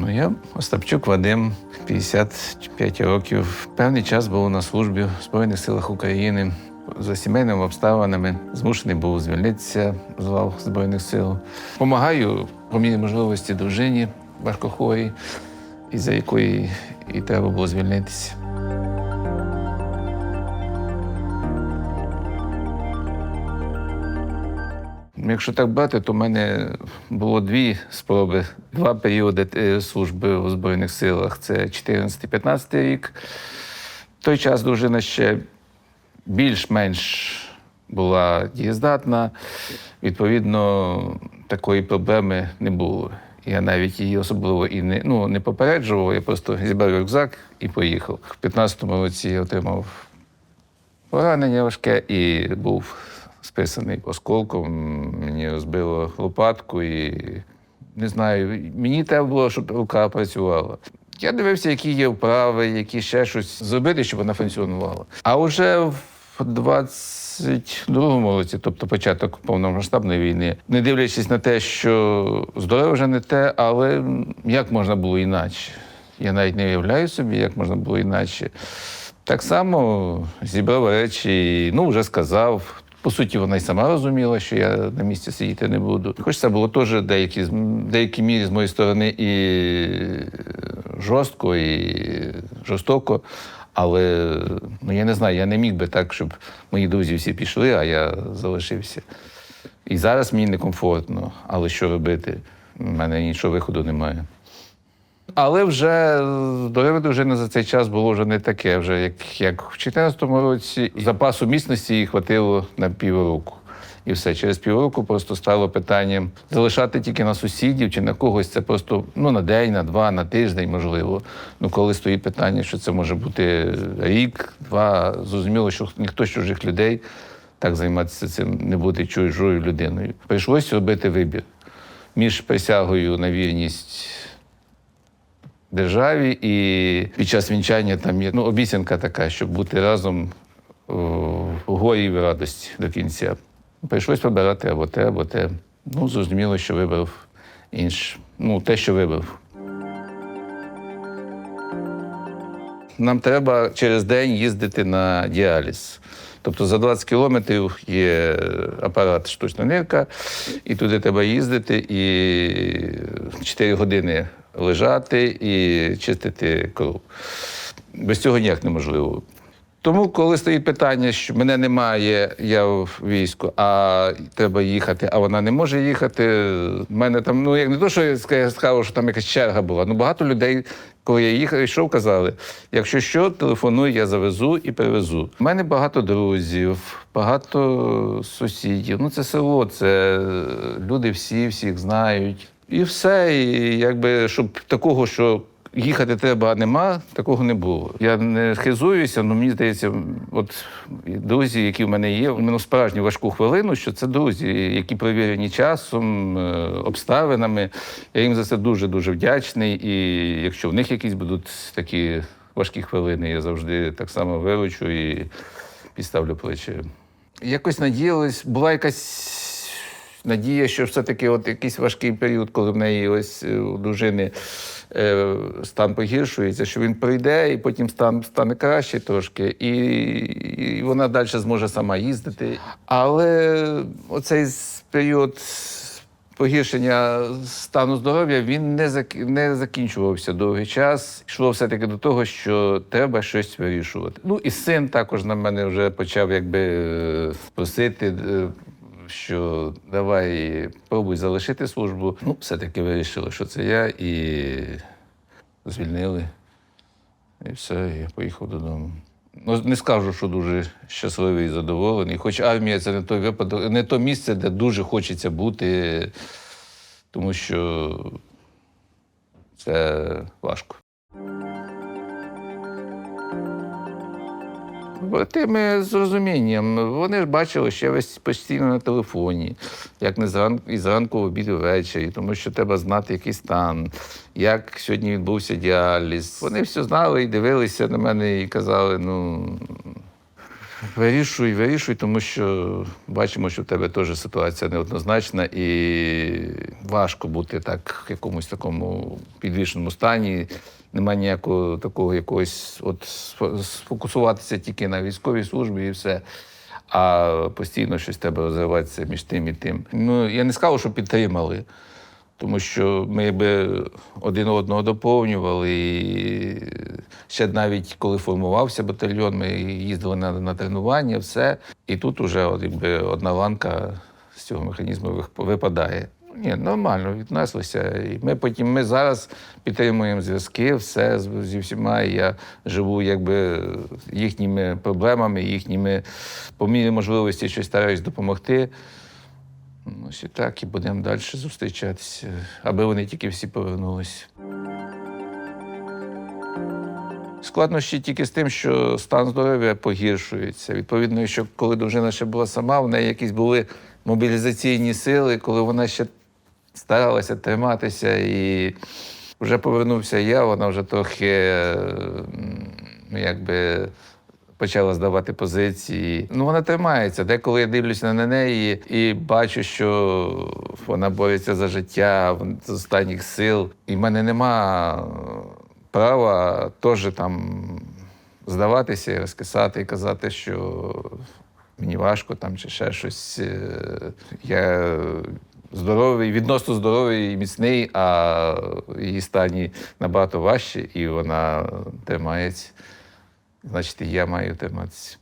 Ну, я Остапчук Вадим, 55 років. Певний час був на службі в Збройних силах України. За сімейними обставинами змушений був звільнитися з лав Збройних сил. Помагаю по мій можливості дружині важкохворій, із за якої і треба було звільнитися. Якщо так брати, то в мене було дві спроби, два періоди е, служби у Збройних силах. Це 14-15 рік. В той час дружина ще більш-менш була дієздатна. Відповідно, такої проблеми не було. Я навіть її особливо і не, ну, не попереджував, я просто зібрав рюкзак і поїхав. В 15-му році я отримав поранення важке і був списаний осколком. Мені розбило лопатку і не знаю, мені треба було, щоб рука працювала. Я дивився, які є вправи, які ще щось зробити, щоб вона функціонувала. А вже в 22-му році, тобто початок повномасштабної війни, не дивлячись на те, що здоров'я вже не те, але як можна було іначе? Я навіть не уявляю собі, як можна було іначе. Так само зібрав речі, ну, вже сказав. По суті, вона й сама розуміла, що я на місці сидіти не буду. Хоч це було теж деякі, деякі мірі з моєї сторони і жорстко, і жорстоко. Але ну, я не знаю, я не міг би так, щоб мої друзі всі пішли, а я залишився. І зараз мені некомфортно, але що робити? У мене іншого виходу немає. Але вже здоров'я дружини за цей час було вже не таке, вже як, як в 2014 році. Запасу міцності їй хватило на півроку. І все. Через півроку просто стало питанням залишати тільки на сусідів чи на когось. Це просто ну, на день, на два, на тиждень, можливо. Ну, коли стоїть питання, що це може бути рік, два, зрозуміло, що ніхто з чужих людей так займатися цим не буде чужою людиною. Прийшлося робити вибір між присягою на вірність державі, і під час вінчання там є ну, обіцянка така, щоб бути разом в горі і в радості до кінця. Прийшлось вибирати або те, або те. Ну, зрозуміло, що вибрав інше. Ну, те, що вибрав. Нам треба через день їздити на діаліз. Тобто за 20 кілометрів є апарат штучна нирка, і туди треба їздити і 4 години лежати і чистити кров. Без цього ніяк неможливо. Тому, коли стоїть питання, що мене немає, я в війську, а треба їхати, а вона не може їхати. в мене там, ну як не то, що я ска- сказав, що там якась черга була. Ну багато людей, коли я їхав, йшов, казали: якщо що, телефонуй, я завезу і привезу. У мене багато друзів, багато сусідів. Ну, це село, це люди всі, всіх знають. І все. І якби щоб такого, що їхати треба, а нема, такого не було. Я не хизуюся, але мені здається, от друзі, які в мене є, в мене справжню важку хвилину, що це друзі, які перевірені часом, е, обставинами. Я їм за це дуже дуже вдячний. І якщо в них якісь будуть такі важкі хвилини, я завжди так само виручу і підставлю плечі. Якось надіялись, була якась надія, що все-таки от якийсь важкий період, коли в неї ось е, у дружини е, стан погіршується, що він пройде, і потім стан стане краще трошки, і, і вона далі зможе сама їздити. Але оцей період погіршення стану здоров'я він не, зак... не закінчувався довгий час. Йшло все-таки до того, що треба щось вирішувати. Ну і син також на мене вже почав якби е, просити. Що давай пробуй залишити службу. Ну, все-таки вирішили, що це я, і звільнили. І все, я поїхав додому. Ну, не скажу, що дуже щасливий і задоволений. Хоч армія це не той випадок, не то місце, де дуже хочеться бути, тому що це важко. Тими з розумінням. Вони ж бачили, я весь постійно на телефоні, як не зранку, і зранку обід ввечері, тому що треба знати, який стан, як сьогодні відбувся діаліз. Вони все знали і дивилися на мене і казали: ну, Вирішуй, вирішуй, тому що бачимо, що в тебе теж ситуація неоднозначна і важко бути так в якомусь такому підвішеному стані. Немає ніякого такого якогось, от сфокусуватися тільки на військовій службі і все. А постійно щось в тебе розвивається між тим і тим. Ну, я не скажу, що підтримали, тому що ми би один одного доповнювали. І ще навіть коли формувався батальйон, ми їздили на, на тренування, все. І тут уже от, якби, одна ланка з цього механізму випадає. Ні, нормально віднеслися. І ми потім ми зараз підтримуємо зв'язки, все зі всіма. І я живу якби їхніми проблемами, їхніми по мірі можливості щось стараюсь допомогти. Ну, Ось і так, і будемо далі зустрічатися, аби вони тільки всі повернулися. Складнощі тільки з тим, що стан здоров'я погіршується. Відповідно, що коли дружина ще була сама, в неї якісь були мобілізаційні сили, коли вона ще старалася триматися і вже повернувся я, вона вже трохи е, якби почала здавати позиції. Ну, вона тримається. Деколи я дивлюся на неї і бачу, що вона бореться за життя з останніх сил. І в мене нема права теж там здаватися розкисати, і казати, що мені важко там чи ще щось. Е, Я здоровий, відносно здоровий і міцний, а її стані набагато важче, і вона тримається. Значить, і я маю триматися.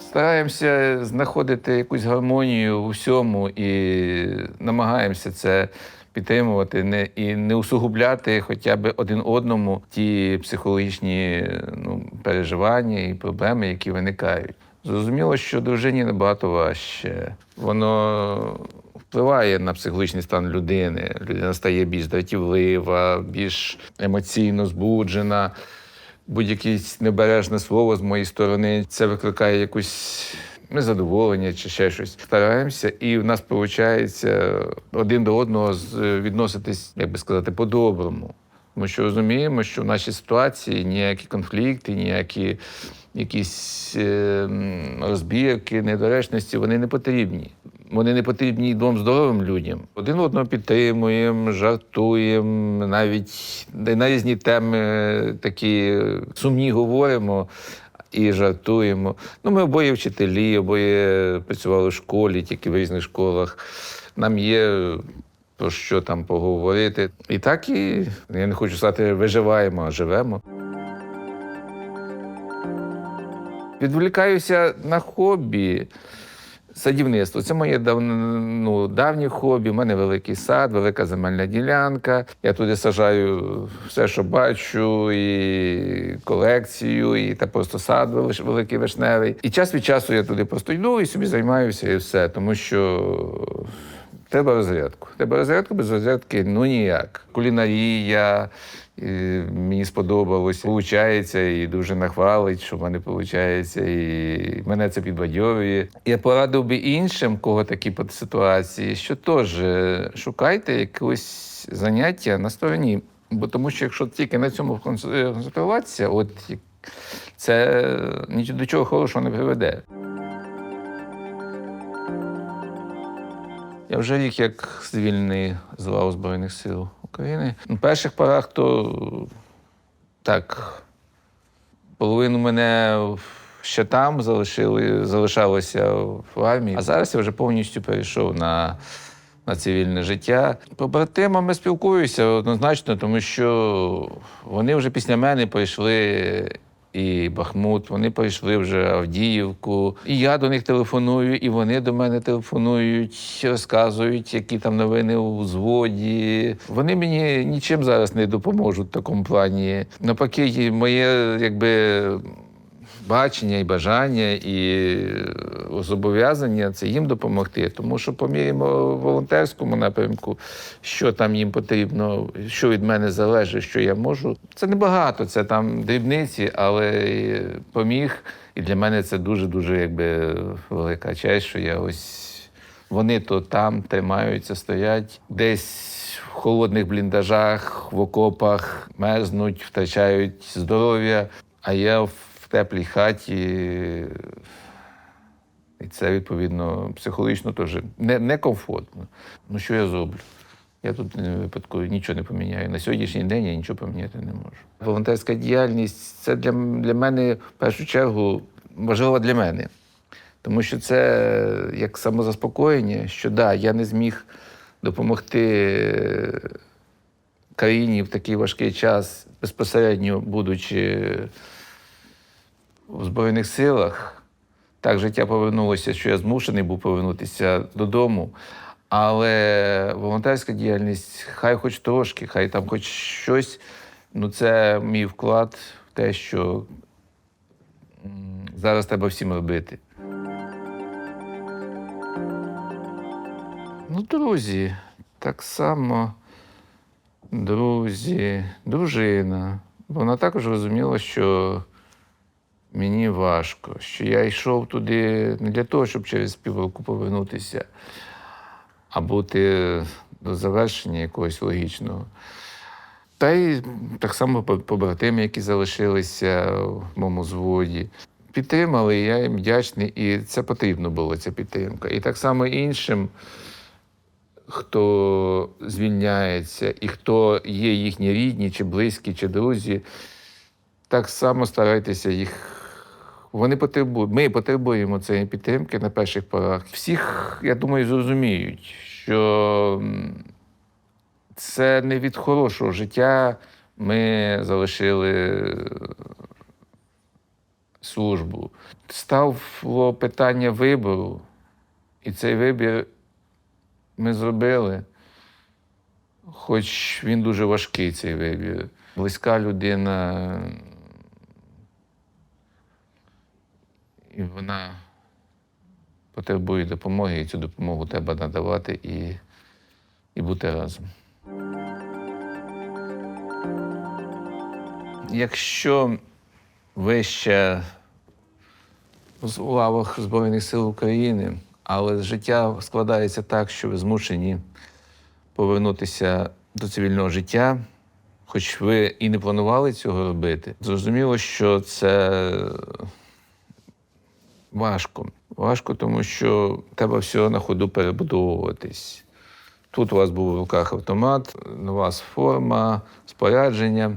Стараємося знаходити якусь гармонію у всьому і намагаємося це підтримувати не, і не усугубляти хоча б один одному ті психологічні ну, переживання і проблеми, які виникають. Зрозуміло, що дружині набагато важче. Воно впливає на психологічний стан людини. Людина стає більш дратівлива, більш емоційно збуджена будь-яке небережне слово з моєї сторони це викликає якусь незадоволення чи ще щось. Стараємося, і в нас виходить один до одного відноситись, як би сказати, по-доброму. Тому що розуміємо, що в нашій ситуації ніякі конфлікти, ніякі якісь е, розбірки, недоречності, вони не потрібні. Вони не потрібні двом здоровим людям. Один одного підтримуємо, жартуємо, навіть на різні теми такі сумні говоримо і жартуємо. Ну, ми обоє вчителі, обоє працювали в школі, тільки в різних школах. Нам є про що там поговорити. І так і я не хочу сказати, виживаємо, а живемо. Відволікаюся на хобі. Садівництво це моє дав, ну, давнє хобі. У мене великий сад, велика земельна ділянка. Я туди сажаю все, що бачу, і колекцію, і та просто сад великий вишневий. І час від часу я туди просто йду і собі займаюся, і все. Тому що треба розрядку. Треба розрядку без розрядки ну ніяк. Кулінарія. І мені сподобалось, Получається, і дуже нахвалить, що в мене виходить, і мене це підбадьорює. Я порадив би іншим, кого такі ситуації, що теж е, шукайте якось заняття на стороні. Бо тому що якщо тільки на цьому е, концентруватися, от це ні до чого хорошого не приведе. Я вже рік як звільнений з лав Збройних сил України. На перших порах то так, половину мене ще там залишили, залишалося в армії, а зараз я вже повністю перейшов на, на цивільне життя. Побратимами спілкуюся однозначно, тому що вони вже після мене пройшли і Бахмут, вони пройшли вже Авдіївку. І я до них телефоную, і вони до мене телефонують, розказують, які там новини у взводі. Вони мені нічим зараз не допоможуть в такому плані. Навпаки, моє якби. Бачення і бажання, і зобов'язання це їм допомогти. Тому що по моєму волонтерському напрямку, що там їм потрібно, що від мене залежить, що я можу. Це небагато, це там дрібниці, але і поміг. І для мене це дуже-дуже якби велика честь, що я ось вони то там тримаються, стоять десь в холодних бліндажах, в окопах, мерзнуть, втрачають здоров'я. А я в теплій хаті. І це, відповідно, психологічно теж не, некомфортно. Ну, що я зроблю? Я тут не випадково нічого не поміняю. На сьогоднішній день я нічого поміняти не можу. Волонтерська діяльність це для, для мене в першу чергу важлива для мене. Тому що це як самозаспокоєння, що да, я не зміг допомогти країні в такий важкий час, безпосередньо будучи в Збройних силах. Так життя повернулося, що я змушений був повернутися додому. Але волонтерська діяльність, хай хоч трошки, хай там хоч щось. Ну, це мій вклад в те, що зараз треба всім робити. Ну, друзі, так само друзі, дружина. Вона також розуміла, що мені важко, що я йшов туди не для того, щоб через півроку повернутися, а бути до завершення якогось логічного. Та й так само по- побратими, які залишилися в моєму зводі. Підтримали, я їм вдячний, і це потрібно було, ця підтримка. І так само іншим, хто звільняється, і хто є їхні рідні, чи близькі, чи друзі, так само старайтеся їх. Вони потребують. Ми потребуємо цієї підтримки на перших порах. Всіх, я думаю, зрозуміють, що це не від хорошого життя ми залишили службу. Стало питання вибору, і цей вибір ми зробили. Хоч він дуже важкий, цей вибір. Близька людина, і вона потребує допомоги, і цю допомогу треба надавати і, і бути разом. Якщо ви ще з- лавах Збройних сил України, але життя складається так, що ви змушені повернутися до цивільного життя, хоч ви і не планували цього робити, зрозуміло, що це важко. Важко, тому що треба все на ходу перебудовуватись. Тут у вас був в руках автомат, на вас форма, спорядження,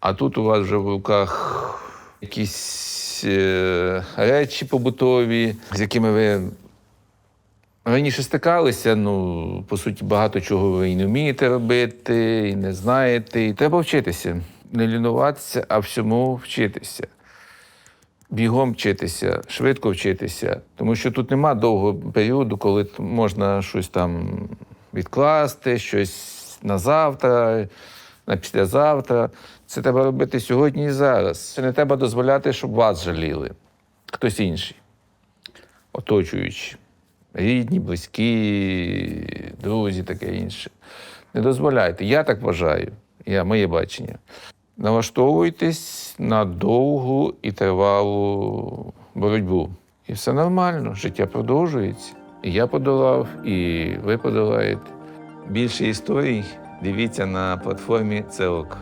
а тут у вас вже в руках якісь е, речі побутові, з якими ви раніше стикалися. Ну, по суті, багато чого ви і не вмієте робити, і не знаєте. І треба вчитися. Не лінуватися, а всьому вчитися бігом вчитися, швидко вчитися, тому що тут нема довгого періоду, коли можна щось там відкласти, щось на завтра, на післязавтра. Це треба робити сьогодні і зараз. Це не треба дозволяти, щоб вас жаліли. Хтось інший, оточуючи. Рідні, близькі, друзі, таке інше. Не дозволяйте. Я так вважаю. Я, моє бачення. Налаштовуйтесь на довгу і тривалу боротьбу. І все нормально, життя продовжується. І я подолав, і ви подолаєте. Більше історій дивіться на платформі Целок.